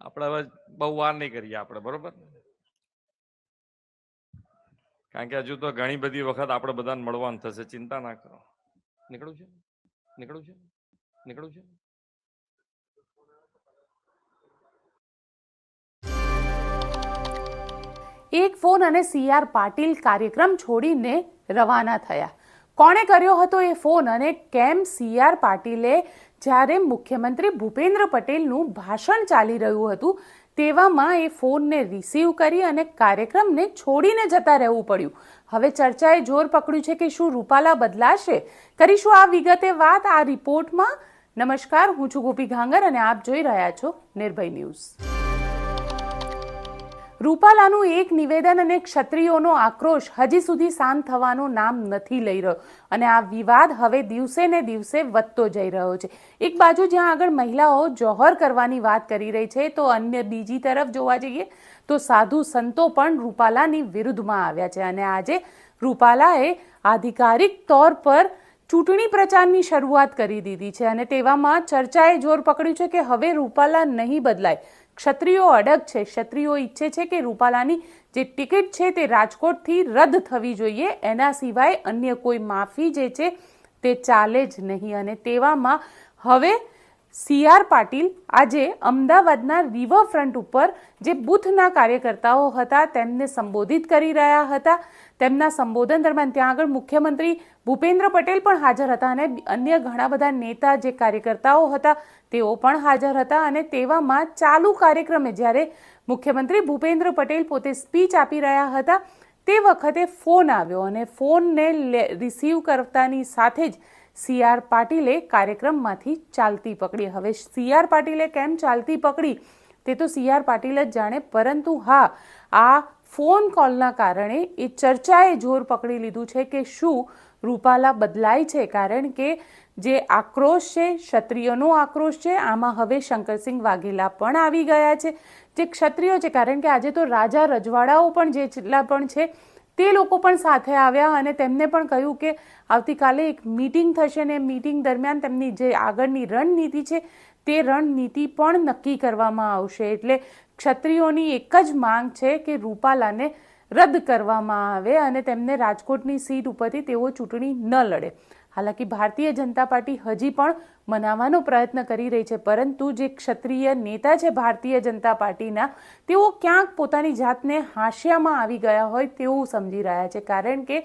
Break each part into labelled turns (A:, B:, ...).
A: આપણે હવે બહુ વાર નહીં કરીએ આપણે, બરોબર? કારણ કે હજુ તો ઘણી બધી વખત આપણે બધાને મળવાનું થશે, ચિંતા ના કરો. નીકળું છે? નીકળું છે? નીકળું છે?
B: એક ફોન અને સીઆર પાટીલ કાર્યક્રમ છોડીને રવાના થયા. કોણે કર્યો હતો એ ફોન અને કેમ સીઆર પાટીલે જ્યારે મુખ્યમંત્રી ભૂપેન્દ્ર પટેલનું ભાષણ ચાલી રહ્યું હતું, તેવામાં એ ફોનને રિસીવ કરી અને કાર્યક્રમને છોડીને જતા રહેવું પડ્યું. હવે ચર્ચાએ જોર પકડ્યું છે કે શું રૂપાલા બદલાશે? કરીશું આ વિગતે વાત. આ રિપોર્ટમાં નમસ્કાર, હું છું ગોપી ઘાંગર અને આપ જોઈ રહ્યા છો નિર્ભય ન્યૂઝ. રૂપાલાનું એક નિવેદન અને ક્ષત્રિયોનો આક્રોશ હજી સુધી શાંત થવાનું નામ નથી લઈ રહ્યો. અને આ વિવાદ હવે દિવસે ને દિવસે વધતો જઈ રહ્યો છે. એક બાજુ જ્યાં આગળ મહિલાઓ જોહર કરવાની વાત કરી રહી છે, તો અન્ય બીજી તરફ જોવા જઈએ, તો સાધુ સંતો પણ રૂપાલાની વિરુદ્ધમાં આવ્યા છે. અને આજે રૂપાલાએ આધિકારિક તौर પર ચૂંટણી પ્રચારની શરૂઆત કરી દીધી છે. અને તેવામાં ચર્ચાએ જોર પકડ્યું છે કે હવે રૂપાલા નહીં બદલાય. ક્ષત્રિયો અડગ છે. ક્ષત્રિયો ઈચ્છે છે કે રૂપાલાની જે ટિકિટ છે તે રાજકોટથી રદ થવી જોઈએ. એના સિવાય અન્ય કોઈ માફી જે છે તે ચાલે જ નહીં. અને તેવામાં હવે સી આર પાટીલ આજે અમદાવાદના રિવરફ્રન્ટ ઉપર જે બુથના કાર્યકર્તાઓ હતા તેમને સંબોધિત કરી રહ્યા હતા. તેમના સંબોધન દરમિયાન ત્યાં આગળ મુખ્યમંત્રી ભૂપેન્દ્ર પટેલ પણ હાજર હતા અને અન્ય ઘણા બધા નેતા જે કાર્યકર્તાઓ હતા તેઓ પણ હાજર હતા અને તેવામાં ચાલુ કાર્યક્રમે જ્યારે મુખ્યમંત્રી ભૂપેન્દ્ર પટેલ પોતે સ્પીચ આપી રહ્યા હતા તે વખતે ફોન આવ્યો અને ફોનને રિસીવ કરતાની સાથે જ સી આર પાટીલે કાર્યક્રમમાંથી ચાલતી પકડી. હવે સી આર પાટીલે કેમ ચાલતી પકડી? તે તો સી આર પાટીલ જ જાણે, પરંતુ હા, આ ફોન કોલના કારણે એ ચર્ચાએ જોર પકડી લીધું છે કે શું રૂપાલા બદલાય છે. કારણ કે જે આક્રોશ છે, ક્ષત્રિયોનો આક્રોશ છે, આમાં હવે શંકરસિંહ વાઘેલા પણ આવી ગયા છે. જે ક્ષત્રિયો છે, કારણ કે આજે તો રાજા રજવાડાઓ પણ જેટલા પણ છે તે લોકો પણ સાથે આવ્યા અને તેમને પણ કહ્યું કે આવતીકાલે એક મીટિંગ થશે ને મીટિંગ દરમિયાન તેમની જે આગળની રણનીતિ છે, તે રણનીતિ પણ નક્કી કરવામાં આવશે. એટલે ક્ષત્રિયોની એક જ માંગ છે કે રૂપાલાને રદ કરવામાં આવે અને તેમને રાજકોટની સીટ ઉપરથી તેઓ ચૂંટણી ન લડે. હાલાકી ભારતીય જનતા પાર્ટી હજી પણ મનાવવાનો પ્રયત્ન કરી રહી છે, પરંતુ જે ક્ષત્રિય નેતા છે ભારતીય જનતા પાર્ટીના, તેઓ ક્યાંક પોતાની જાતને હાંશિયામાં આવી ગયા હોય તેવું સમજી રહ્યા છે. કારણ કે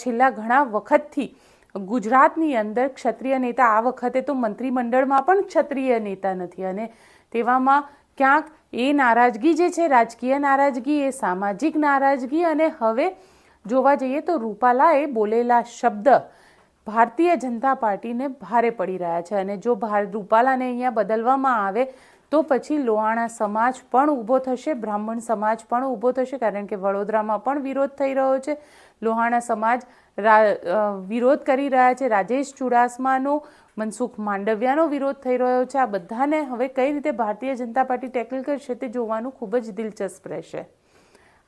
B: છેલ્લા ઘણા વખતથી ગુજરાતની અંદર ક્ષત્રિય નેતા આ વખતે તો મંત્રીમંડળમાં પણ ક્ષત્રિય નેતા નથી અને તેવામાં ક્યાંક એ નારાજગી જે છે, રાજકીય નારાજગી, એ સામાજિક નારાજગી અને હવે જોવા જઈએ તો રૂપાલાએ બોલેલા શબ્દ ભારતીય જનતા પાર્ટીને ભારે પડી રહ્યા છે અને જો ભાર રૂપાલાને અહીંયા બદલવામાં આવે, તો પછી લોહાણા સમાજ પણ ઊભો થશે, બ્રાહ્મણ સમાજ પણ ઊભો થશે, કારણ કે વડોદરામાં પણ વિરોધ થઈ રહ્યો છે. લોહાણા સમાજ વિરોધ કરી રહ્યા છે. રાજેશ ચુડાસમાનો, મનસુખ માંડવિયાનો વિરોધ થઈ રહ્યો છે. આ બધાને હવે કઈ રીતે ભારતીય જનતા પાર્ટી ટેકલ કરશે તે જોવાનું ખૂબ જ દિલચસ્પ રહેશે.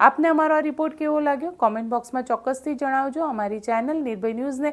B: આપને અમારો આ રિપોર્ટ કેવો લાગ્યો? કોમેન્ટ બોક્સમાં ચોક્કસથી જણાવજો. અમારી ચેનલ નિર્ભય ન્યૂઝને